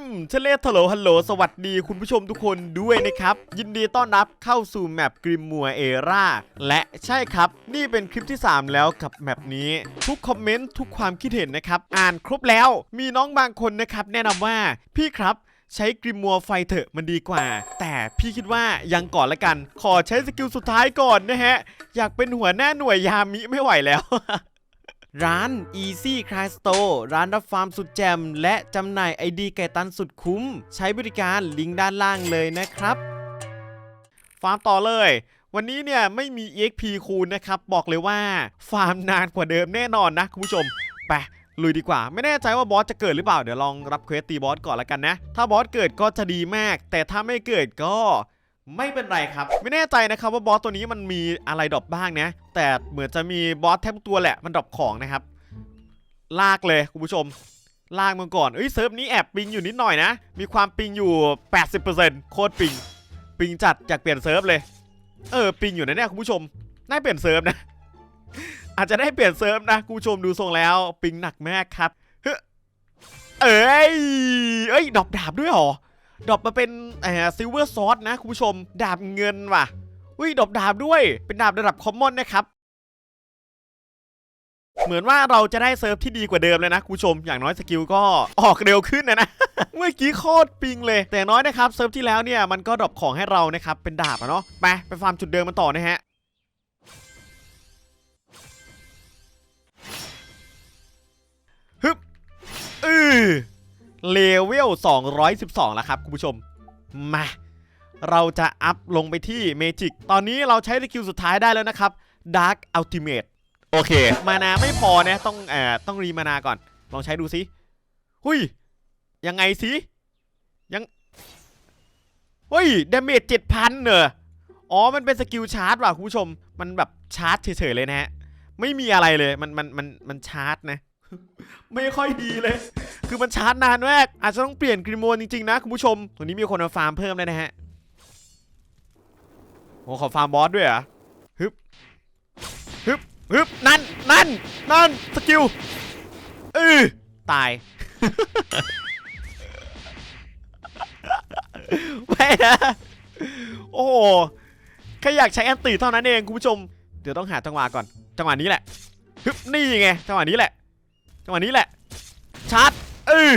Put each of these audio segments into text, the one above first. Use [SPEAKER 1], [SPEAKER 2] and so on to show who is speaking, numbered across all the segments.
[SPEAKER 1] มเชลเลทโลฮัลโหลสวัสดีคุณผู้ชมทุกคนด้วยนะครับ ยินดีต้อนรับเข้าสู่แมปกริมมัวเอราและใช่ครับ นี่เป็นคลิปที่ 3 แล้วกับแมปนี้ ทุกคอมเมนต์ทุกความคิดเห็นนะครับ อ่านครบแล้วมีน้องบางคนนะครับ แนะนำว่าพี่ครับใช้กริมมัวไฟเถอะมันดีกว่า แต่พี่คิดว่ายังก่อนละกัน ขอใช้สกิลสุดท้ายก่อนนะฮะ อยากเป็นหัวหน้าหน่วยยามิไม่ไหวแล้ว ร้าน Easy Cry Store ร้านรับฟาร์มสุดแจมและจำหน่ายไอดีไก่ตันสุดคุ้ม ใช้บริการลิงก์ด้านล่างเลยนะครับ ฟาร์มต่อเลย วันนี้เนี่ยไม่มี EXP คูณนะครับ บอกเลยว่า ฟาร์มนานกว่าเดิมแน่นอนนะคุณผู้ชม ไปลุยดีกว่า ไม่แน่ใจว่าบอสจะเกิดหรือเปล่า เดี๋ยวลองรับเควสตีบอสก่อนละกันนะ ถ้าบอสเกิดก็จะดีมาก แต่ถ้าไม่เกิดก็ ไม่เป็นไรครับ ไม่แน่ใจนะครับว่าบอสตัวนี้มันมีอะไรดรอปบ้างนะ แต่เหมือนจะมีบอสแทบตัวแหละมันดรอปของนะครับ ลากเลยคุณผู้ชม ลากมันก่อนเอ้ยเซิร์ฟนี้แอบปิงอยู่นิดหน่อยนะ มีความปิงอยู่ 80%โคตรปิง ปิงจัดอยากเปลี่ยนเซิร์ฟเลย เออปิงอยู่นะเนี่ยคุณผู้ชม น่าเปลี่ยนเซิร์ฟนะ อาจจะได้เปลี่ยนเซิร์ฟนะคุณผู้ชมดูทรงแล้ว ปิงหนักมากครับ เฮ้ยเอ้ย เอ้ยดอกดาบด้วยเหรอ ดอกมาเป็นอ่อซิลเวอร์ซอสนะคุณผู้ชม ดาบเงินว่ะอุ้ยดอกดาบด้วย เป็นดาบระดับคอมมอนนะครับเหมือนว่าเราจะได้เซิร์ฟที่ดีกว่าเดิมเลยนะคุณผู้ชม อย่างน้อยสกิลก็ออกเร็วขึ้นนะนะ เมื่อกี้โคตรปิงเลย แต่อย่างน้อยนะครับเซิร์ฟที่แล้วเนี่ยมันก็ดรอปของให้เรานะครับ เป็นดาบอะเนาะ ไป ไปฟาร์มจุดเดิมมันต่อนะฮะ ฮึบอือ เลเวล 212 แล้วครับคุณผู้ชม มา เราจะอัพลงไปที่เมจิก ตอนนี้เราใช้สกิลสุดท้ายได้แล้วนะครับ Dark Ultimate โอเค มานาไม่พอนะ ต้องเอ่อต้องรีมานาก่อน ลองใช้ดูสิหุยยังไงสิ ยังเฮ้ยดาเมจ7,000เนอะอ๋อ มันเป็นสกิลชาร์จว่ะคุณผู้ชม มันแบบชาร์จเฉยๆเลยนะฮะ ไม่มีอะไรเลย มันมันมันมันชาร์จนะ ไม่ค่อยดีเลย คือมันชาร์จนานมากอาจจะต้องเปลี่ยนกริโมนจริงๆนะคุณผู้ชมวันนี้มีคนมาฟาร์มเพิ่มเลยนะฮะโอ้ขอฟาร์มบอสด้วยอะฮึบฮึบฮึบนั่นนั่นนั่นสกิลเออตายไม่นะโอ้แค่อยากใช้แอนตีเท่านั้นเองคุณผู้ชม เดี๋ยวต้องหาจังหวะก่อน จังหวะนี้แหละฮึบนี่ไงจังหวะนี้แหละจังหวะนี้แหละชาร์จ ออ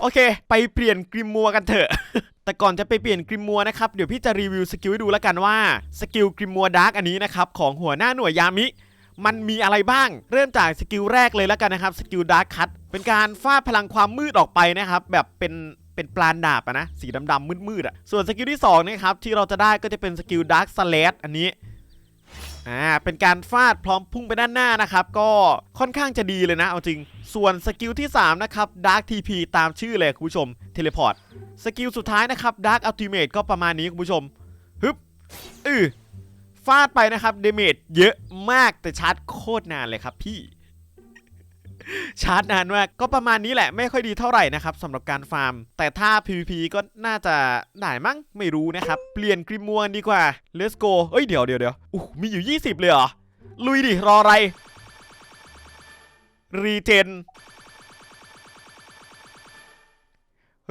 [SPEAKER 1] โอเค ไปเปลี่ยนกริมมัวกันเถอะ แต่ก่อนจะไปเปลี่ยนกริมมัวนะครับ เดี๋ยวพี่จะรีวิวสกิลให้ดูแล้วกันว่า สกิลกริมมัวดาร์กอันนี้นะครับของหัวหน้าหน่วยยามิ มันมีอะไรบ้าง เริ่มจากสกิลแรกเลยแล้วกันนะครับ สกิลดาร์กคัตเป็นการฟาดพลังความมืดออกไปนะครับ แบบเป็นเป็นปลานดาบอะนะ สีดำๆมืดๆอะส่วนสกิลที่สองนะครับที่เราจะได้ก็จะเป็นสกิลดาร์กสเลอันนี้ อ่าเป็นการฟาดพร้อมพุ่งไปด้านหน้านะครับ ก็ค่อนข้างจะดีเลยนะ เอาจริง ส่วนสกิลที่ 3 นะครับ Dark TP ตามชื่อเลยคุณผู้ชมเทเลพอร์ตสกิลสุดท้ายนะครับ Dark Ultimate ก็ประมาณนี้คุณผู้ชมฮึบอือฟาดไปนะครับเดเมจเยอะมากแต่ชาร์จโคตรนานเลยครับพี่ ชาร์จนานมากก็ประมาณนี้แหละไม่ค่อยดีเท่าไหร่นะครับสำหรับการฟาร์ม แต่ถ้า PVP ก็น่าจะได้มั้งไม่รู้นะครับ เปลี่ยนกริมมัวนดีกว่า Let's go เอ้ยเดี๋ยวเดี๋ยวเดี๋ยวอู้มีอยู่ 20 เลยเหรอ ลุยดิ รออะไร รีเจน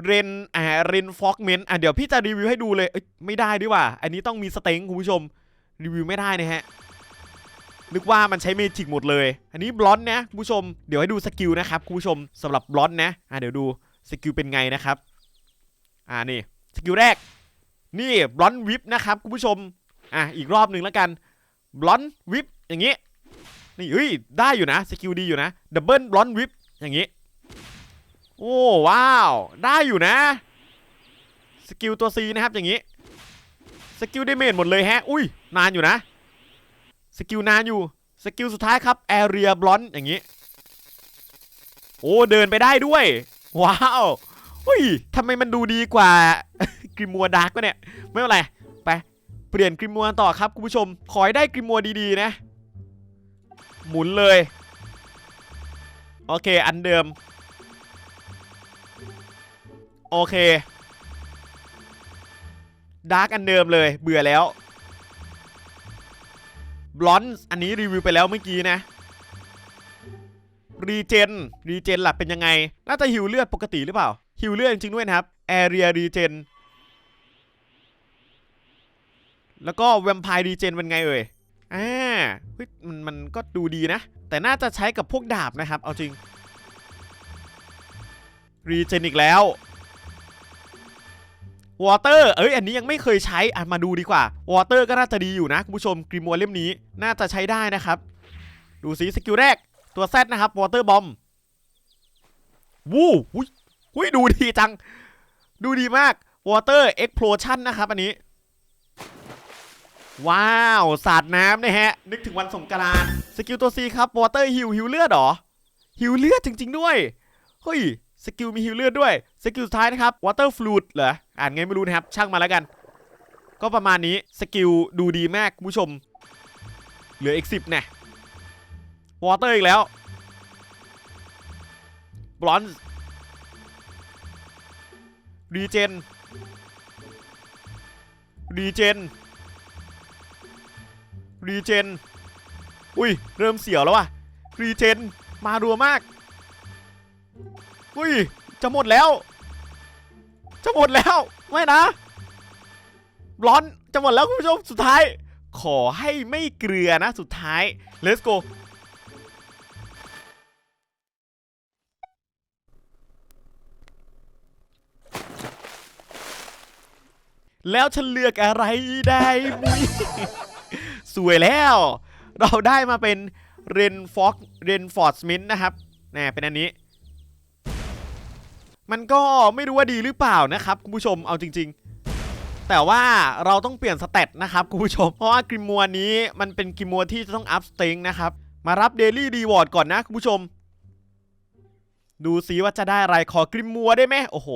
[SPEAKER 1] เรนอ่าเรนฟอกเมนอะเดี๋ยวพี่จะรีวิวให้ดูเลยเอ้ยไม่ได้ดีว่า อันนี้ต้องมีสเต็งคุณผู้ชมรีวิวไม่ได้นะฮะ นึกว่ามันใช้เมจิกหมดเลย อันนี้บลอนนะคุณผู้ชม เดี๋ยวให้ดูสกิลนะครับคุณผู้ชมสำหรับบลอนนะอะเดี๋ยวดูสกิลเป็นไงนะครับ อ่านี่สกิลแรก นี่บลอนวิปนะครับคุณผู้ชม อะอีกรอบหนึ่งแล้วกันบลอนวิปอย่างงี้ นี่เฮ้ยได้อยู่นะสกิลดีอยู่นะดับเบิลบลอนวิปอย่างงี้โอ้ว้าว ได้อยู่นะสกิลตัว C นะครับอย่างงี้สกิลเดเมจหมดเลยแฮะ อุ้ยนานอยู่นะ สกิลนานอยู่ สกิลสุดท้ายครับแอเรียบลอนอย่างนี้ โอ้ เดินไปได้ด้วย ว้าวอุ้ยทำไมมันดูดีกว่ากริมัวดาร์กวะเนี่ย ไม่เป็นไร ไป เปลี่ยนกริมัวต่อครับคุณผู้ชม ขอให้ได้กริมัวดีๆนะ หมุนเลย โอเค อันเดิม โอเคดาร์กอันเดิมเลย เบื่อแล้ว บลอนส์อันนี้รีวิวไปแล้วเมื่อกี้นะรีเจนรีเจนหลักเป็นยังไง น่าจะหิวเลือดปกติหรือเปล่า หิวเลือดจริงด้วยนะครับแอเรียรีเจนแล้วก็แวมไพร์รีเจนเป็นไงเอ่ยอ่ามันมันก็ดูดีนะ แต่น่าจะใช้กับพวกดาบนะครับ เอาจริงรีเจนอีกแล้ว วอเตอร์เอ้ยอันนี้ยังไม่เคยใช้อะมาดูดีกว่าวอเตอร์ก็น่าจะดีอยู่นะคุณผู้ชมกริมัวเล่มนี้น่าจะใช้ได้นะครับ ดูสีสกิลแรกตัวแซดนะครับวอเตอร์บอมวู้หุยหุยดูดีจัง ดูดีมากวอเตอร์เอ็กโพลชันนะครับ อันนี้ ว้าว สาดน้ำนะฮะ นึกถึงวันสงกรานต์สกิลตัว C ครับวอเตอร์ฮิวฮิวเลือดเหรอฮิวเลือดจริง ๆ ด้วยเฮ้ยสกิลมีฮิวเลือดด้วย สกิลสุดท้ายนะครับวอเตอร์ฟลูดเหรอ อ่านไงไม่รู้นะครับ ช่างมาแล้วกัน ก็ประมาณนี้สกิลดูดีมากคุณผู้ชม เหลืออีกสิบแน่วอเตอร์อีกแล้วบลอนซ์รีเจนรีเจนรีเจน อุ้ย เริ่มเสียวแล้วว่ะรีเจน มารัวมาก อุ้ย จะหมดแล้ว จะหมดแล้ว ไม่นะ ร้อนจะหมดแล้วคุณผู้ชม สุดท้าย ขอให้ไม่เกลือนะ สุดท้าย let's go แล้วฉันเลือกอะไรได้มุ้ยสวยแล้ว เราได้มาเป็นเรนฟอกเรนฟอร์ดสมิธนะครับแน่เป็นอันนี้ มันก็ไม่รู้ว่าดีหรือเปล่านะครับคุณผู้ชมเอาจริง ๆ แต่ว่าเราต้องเปลี่ยนสเตตนะครับคุณผู้ชม เพราะว่ากริมัวนี้มันเป็นกริมัวที่จะต้องอัพสเต็งนะครับ มารับเดลี่ดีวอร์ดก่อนนะคุณผู้ชม ดูซิว่าจะได้อะไรขอกริมัวได้ไหมโอ้โห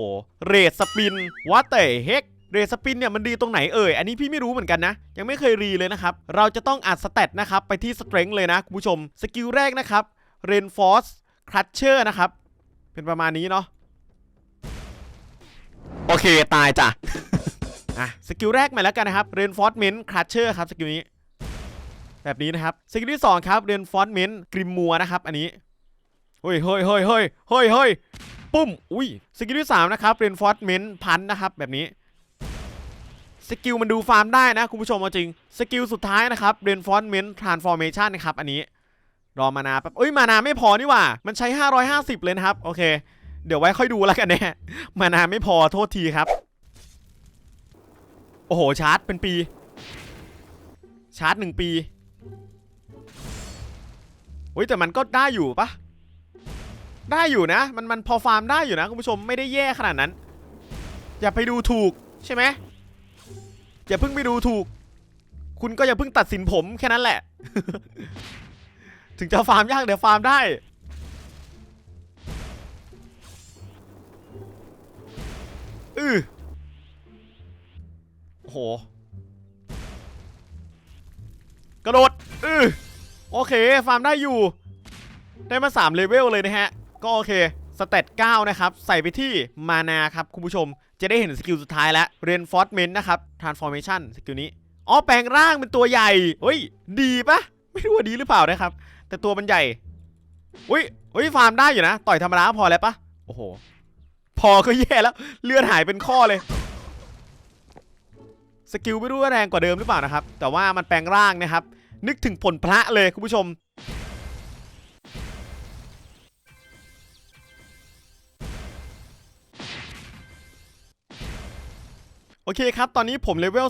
[SPEAKER 1] เรดสปินวัตเตเฮกเรทสปินเนี่ยมันดีตรงไหนเอ่ย อันนี้พี่ไม่รู้เหมือนกันนะ ยังไม่เคยรีเลยนะครับ เราจะต้องอัดสเตตนะครับ ไปที่สเตร n งเลยนะคุณผู้ชม สกิลแรกนะครับเรนฟอร์สครัชเชอร์นะครับ เป็นประมาณนี้เนาะ โอเค ตายจ้ะ อะ สกิลแรกมาแล้วกันนะครับเรนฟอร์ m เมนต์ครัชเชอร์ครับ สกิลนี้ แบบนี้นะครับ สกิลที่2ครับเรนฟอร์ m เมนต์กริมมัวนะครับ อันนี้ เฮ้ยเฮ้ยเฮ้ยเฮ้ยเฮ้ยเฮ้ยปุ้ม อุ้ย สกิลที่3นะครับเรนฟอร์ m เมนต์พันนะครับ แบบนี้ สกิลมันดูฟาร์มได้นะ คุณผู้ชมเอาจริง สกิลสุดท้ายนะครับ Reinforcement Transformation นะครับ อันนี้ รอมานาแป๊บเอ้ย มานาไม่พอนี่หว่า มันใช้ 550 เลยนะครับ โอเค เดี๋ยวไว้ค่อยดูแล้วกันแน่มานาไม่พอโทษทีครับ โอ้โห ชาร์จเป็นปี ชาร์จหนึ่งปีเฮ้ยแต่มันก็ได้อยู่ปะได้อยู่นะ มันมันพอฟาร์มได้อยู่นะคุณผู้ชมไม่ได้แย่ขนาดนั้น อย่าไปดูถูกใช่ไหมอย่าเพิ่งไปดูถูก คุณก็อย่าเพิ่งตัดสินผมแค่นั้นแหละ ถึงจะฟาร์มยากเดี๋ยวฟาร์มได้ อือโอ้โห กระโดดอือโอเค ฟาร์มได้อยู่ ได้มา 3 เลเวลเลยนะฮะ ก็โอเค สเตต9นะครับ ใส่ไปที่มานาครับ คุณผู้ชม จะได้เห็นสกิลสุดท้ายแล้ว Reinforcement นะครับ Transformation สกิลนี้ อ๋อ แปลงร่างเป็นตัวใหญ่เฮ้ย ดีปะไม่รู้ว่าดีหรือเปล่านะครับ แต่ตัวมันใหญ่อุ้ยอุ้ย ฟาร์มได้อยู่นะ ต่อยธรรมดาพอแล้วปะโอ้โห พอก็แย่แล้ว เลือดหายเป็นข้อเลย สกิลไม่รู้ว่าแรงกว่าเดิมหรือเปล่านะครับ แต่ว่ามันแปลงร่างนะครับ นึกถึงผลพระเลยคุณผู้ชม โอเคครับ ตอนนี้ผมเลเวล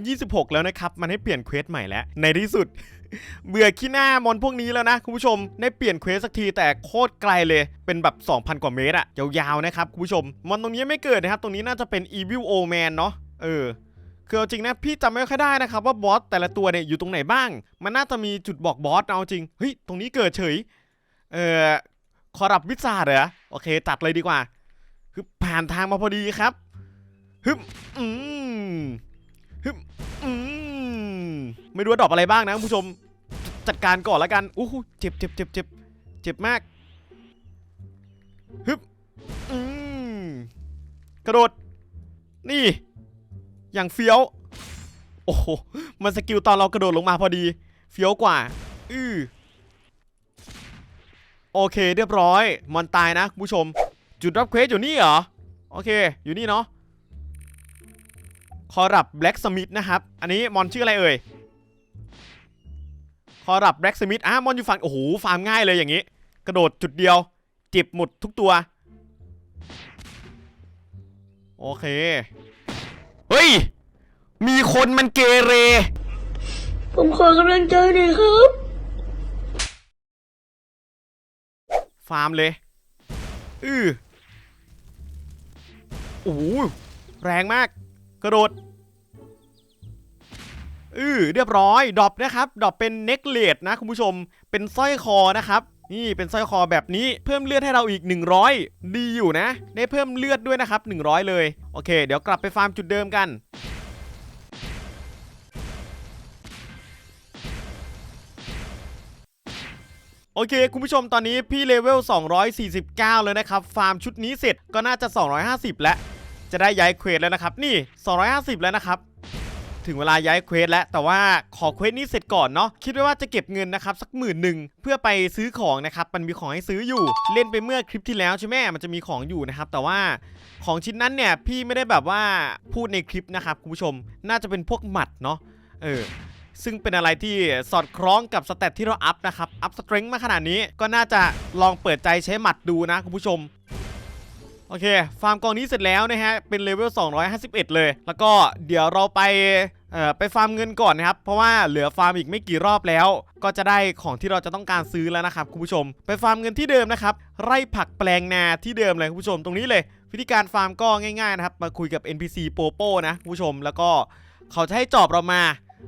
[SPEAKER 1] 226 แล้วนะครับ มันให้เปลี่ยนเควสใหม่แล้ว ในที่สุด เบื่อขี้หน้ามอนพวกนี้แล้วนะคุณผู้ชมได้เปลี่ยนเควสสักทีแต่โคตรไกลเลย เป็นแบบ 2,000 กว่าเมตรอะยาวๆนะครับคุณผู้ชม มอนตรงนี้ไม่เกิดนะครับ ตรงนี้น่าจะเป็น Evil Old Man เนาะเออคือเอาจริงนะพี่จำไม่ค่อยได้นะครับว่าบอสแต่ละตัวเนี่ยอยู่ตรงไหนบ้าง มันน่าจะมีจุดบอกบอสเอาจริงเฮ้ยตรงนี้เกิดเฉยเออขอรับวิสาเหรอโอเคตัดเลยดีกว่าคือผ่านทางมาพอดีครับฮึบอืมฮึบอืม ไม่รู้ว่าดรอปอะไรบ้างนะผู้ชมจัดการก่อนล้วกันอู้หูเจ็บเจ็บเจ็บเจ็บเจ็บมากฮึบอืมกระโดด นี่ อย่างเฟี้ยว โอ้โห มันสกิลตอนเรากระโดดลงมาพอดี เฟี้ยวกว่า อือโอเคเรียบร้อย มอนตายนะผู้ชม จุดรับเควสอยู่นี่เหรอ โอเค อยู่นี่เนาะ คอรับแบล็กสมิธนะครับ อันนี้มอนชื่ออะไรเอ่ย อรับแบล็กสมิธอะมอนอยู่ฝั่งโอ้โหฟาร์มง่ายเลยอย่างนี้ กระโดดจุดเดียวจิบหมดทุกตัว โอเค เฮ้ย มีคนมันเกเร
[SPEAKER 2] ผมขอกำลังใจหน่อยครับ
[SPEAKER 1] ฟาร์มเลย อือโอ้โหแรงมาก กระโดด อือเรียบร้อยดรอปนะครับดรอปเป็นเน็กเลดนะคุณผู้ชม เป็นสร้อยคอนะครับนี่เป็นสร้อยคอแบบนี้เพิ่มเลือดให้เราอีก 100 ดีอยู่นะ ได้เพิ่มเลือดด้วยนะครับ 100 เลย โอเค เดี๋ยวกลับไปฟาร์มจุดเดิมกัน โอเค คุณผู้ชมตอนนี้พี่เลเวล 249แล้วนะครับ ฟาร์มชุดนี้เสร็จก็น่าจะ 250 แล้ว จะได้ย้ายเควสแล้วนะครับ นี่ 250 แล้วนะครับ ถึงเวลาย้ายเควสแล้ว แต่ว่าขอเควสนี้เสร็จก่อนเนาะคิดไว้ว่าจะเก็บเงินนะครับสักหมื่นหนึ่งเพื่อไปซื้อของนะครับมันมีของให้ซื้ออยู่ เล่นไปเมื่อคลิปที่แล้วใช่ไหมมันจะมีของอยู่นะครับแต่ว่าของชิ้นนั้นเนี่ยพี่ไม่ได้แบบว่าพูดในคลิปนะครับคุณผู้ชมน่าจะเป็นพวกหมัดเนาะเออซึ่งเป็นอะไรที่สอดคล้องกับสเตตที่เราอัพนะครับ อัพสตร n งมาขนาดนี้ก็น่าจะลองเปิดใจใช้หมัดดูนะคุณผู้ชม โอเค ฟาร์มกองนี้เสร็จแล้วนะฮะ เป็นเลเวล 251 เลย แล้วก็เดี๋ยวเราไปเอ่อไปฟาร์มเงินก่อนนะครับ เพราะว่าเหลือฟาร์มอีกไม่กี่รอบแล้ว ก็จะได้ของที่เราจะต้องการซื้อแล้วนะครับคุณผู้ชม ไปฟาร์มเงินที่เดิมนะครับ ไร่ผักแปลงนาที่เดิมเลยคุณผู้ชมตรงนี้เลย วิธีการฟาร์มก็ง่ายๆนะครับ มาคุยกับ NPC โปโป้นะคุณผู้ชม แล้วก็เขาจะให้จอบเรามา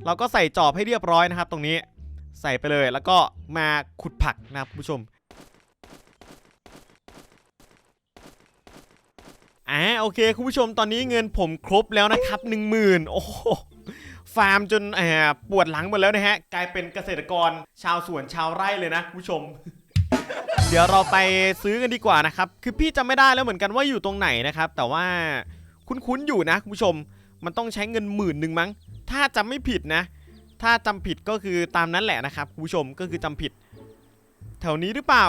[SPEAKER 1] เราก็ใส่จอบให้เรียบร้อยนะครับ ตรงนี้ ใส่ไปเลย แล้วก็มาขุดผักนะครับคุณผู้ชม อ่าโอเคคุณผู้ชมตอนนี้เงินผมครบแล้วนะครับ 1 0,000โอ้ฟาร์มจนอ่าปวดหลังหมดแล้วนะฮะ กลายเป็นเกษตรกรชาวสวนชาวไร่เลยนะคุณผู้ชม เดี๋ยวเราไปซื้อกันดีกว่านะครับ คือพี่จำไม่ได้แล้วเหมือนกันว่าอยู่ตรงไหนนะครับ แต่ว่าคุ้นๆอยู่นะคุณผู้ชม มันต้องใช้เงินหมื่นหนึ่งมั้ง ถ้าจำไม่ผิดนะ ถ้าจำผิดก็คือตามนั้นแหละนะครับคุณผู้ชมก็คือจำผิด แถวนี้หรือเปล่า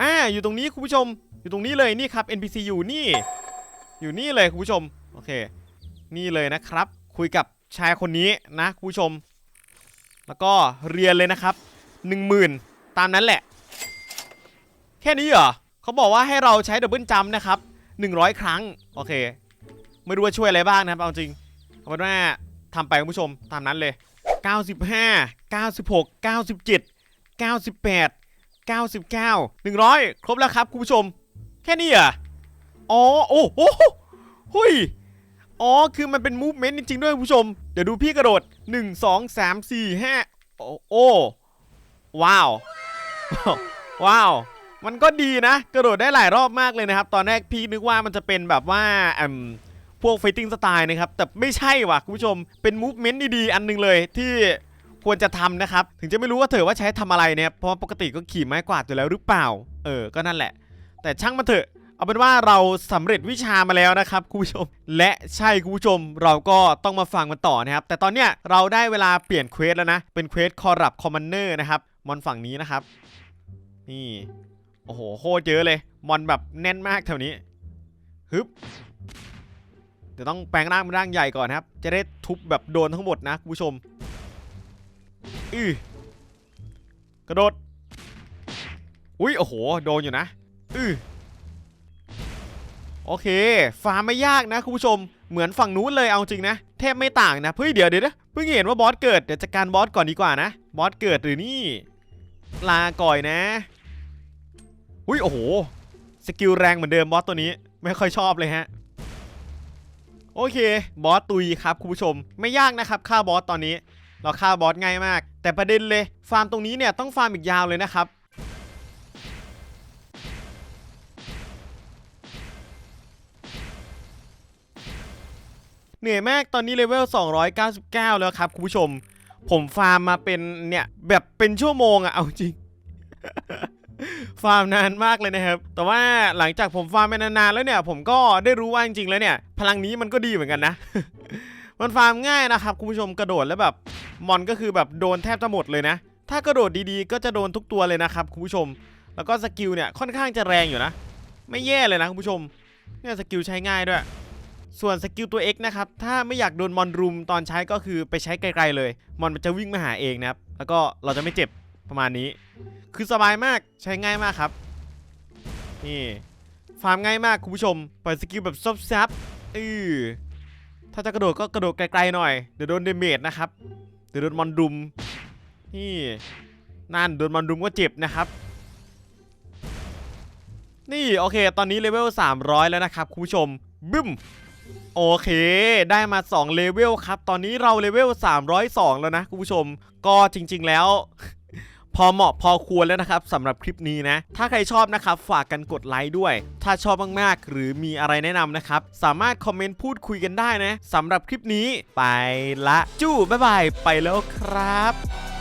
[SPEAKER 1] อ่าอยู่ตรงนี้คุณผู้ชม อยู่ตรงนี้เลยนี่ครับ NPC อยู่นี่ อยู่นี่เลยคุณผู้ชม โอเค นี่เลยนะครับ คุยกับชายคนนี้นะคุณผู้ชม แล้วก็เรียนเลยนะครับ 10,000 ตามนั้นแหละ แค่นี้เหรอเขาบอกว่าให้เราใช้ดับเบิลจัมนะครับ 100 ครั้ง โอเค ไม่รู้ว่าช่วยอะไรบ้างนะครับ เอาจริงเอาเป็นว่าทำไปคุณผู้ชมตามนั้นเลย 95 96 97 98 99 100 ครบแล้วครับคุณผู้ชม แค่นี้อะอ๋อ โอ้โหหุยอ๋อ คือมันเป็นมูฟเมนต์จริงๆด้วยคุณผู้ชม เดี๋ยวดูพี่กระโดด 1 2 3 4 5 โอ้โอ้ว้าว ว้าว มันก็ดีนะ กระโดดได้หลายรอบมากเลยนะครับ ตอนแรกพี่นึกว่ามันจะเป็นแบบว่าอืมพวกไฟติ้งสไตล์นะครับ แต่ไม่ใช่ว่ะคุณผู้ชม เป็นมูฟเมนต์ดีๆ อันหนึงเลยที่ควรจะทำนะครับ ถึงจะไม่รู้ว่าเถอว่าใช้ทำอะไรเนี่ยเพราะว่าปกติก็ขี่ไม้กวาดอยู่แล้วหรือเปล่า เออ ก็นั่นแหละ แต่ช่างมันเถอะ เอาเป็นว่าเราสำเร็จวิชามาแล้วนะครับคุณผู้ชม และใช่คุณผู้ชมเราก็ต้องมาฟังมันต่อนะครับ แต่ตอนเนี้ยเราได้เวลาเปลี่ยนเควสแล้วนะ เป็นเควสคอรับคอมมานเนอร์นะครับมอนฝั่งนี้นะครับ นี่ โอ้โหโคตรเยอะเลย มอนแบบแน่นมากแถวนี้ฮึบเดี๋ยวต้องแปลงร่างเป็นร่างใหญ่ก่อนนะครับ จะได้ทุบแบบโดนทั้งหมดนะคุณผู้ชมอือกระโดด อุ้ยโอ้โห โดนอยู่นะ อือโอเค ฟาร์มไม่ยากนะคุณผู้ชม เหมือนฝั่งนู้นเลยเอาจริงนะ แทบไม่ต่างนะเฮ้ยเดี๋ยวเดี๋ยวนะเพิ่งเห็นว่าบอสเกิด เดี๋ยวจัดการบอสก่อนดีกว่านะ บอสเกิดหรือนี่ ลาก่อยนะอุ้ยโอ้โห สกิลแรงเหมือนเดิมบอสตัวนี้ ไม่ค่อยชอบเลยฮะ โอเค บอสตุยครับคุณผู้ชม ไม่ยากนะครับฆ่าบอสตอนนี้ เราฆ่าบอสง่ายมาก แต่ประเด็นเลย ฟาร์มตรงนี้เนี่ยต้องฟาร์มอีกยาวเลยนะครับ เหนื่อยมากตอนนี้เลเวล 299 แล้วครับคุณผู้ชม ผมฟาร์มมาเป็นเนี่ยแบบเป็นชั่วโมงอะเอาจริง ฟาร์มนานมากเลยนะครับ แต่ว่าหลังจากผมฟาร์มไปนานๆแล้วเนี่ย ผมก็ได้รู้ว่าจริงๆแล้วเนี่ย พลังนี้มันก็ดีเหมือนกันนะ มันฟาร์มง่ายนะครับคุณผู้ชมกระโดดแล้วแบบมอนก็คือแบบโดนแทบจะหมดเลยนะ ถ้ากระโดดดีๆ ก็จะโดนทุกตัวเลยนะครับคุณผู้ชม แล้วก็สกิลเนี่ยค่อนข้างจะแรงอยู่นะ ไม่แย่เลยนะคุณผู้ชมเนี่ยสกิลใช้ง่ายด้วย ส่วนสกิลตัว X นะครับ ถ้าไม่อยากโดนมอนรุมตอนใช้ก็คือไปใช้ไกลๆเลย มอนมันจะวิ่งมาหาเองนะครับ แล้วก็เราจะไม่เจ็บประมาณนี้ คือสบายมากใช้ง่ายมากครับ นี่ฟาร์มง่ายมากคุณผู้ชมปล่อยสกิลแบบซบซับอือถ้าจะกระโดดก็กระโดดไกลๆหน่อย เดี๋ยวโดนเดเมจนะครับ เดี๋ยวโดนมอนรุม นี่นั่นโดนมอนรุมก็เจ็บนะครับ นี่โอเค ตอนนี้เลเวล300 แล้วนะครับคุณผู้ชมบึ้ม โอเค ได้มา 2 เลเวลครับ ตอนนี้เราเลเวล 302 แล้วนะคุณผู้ชม ก็จริง ๆ แล้ว พอเหมาะพอควรแล้วนะครับสำหรับคลิปนี้นะ ถ้าใครชอบนะครับ ฝากกันกดไลค์ด้วย ถ้าชอบมากๆ หรือมีอะไรแนะนำนะครับ สามารถคอมเมนต์พูดคุยกันได้นะสำหรับคลิปนี้ไปละจู้บ๊ายบาย ไปแล้วครับ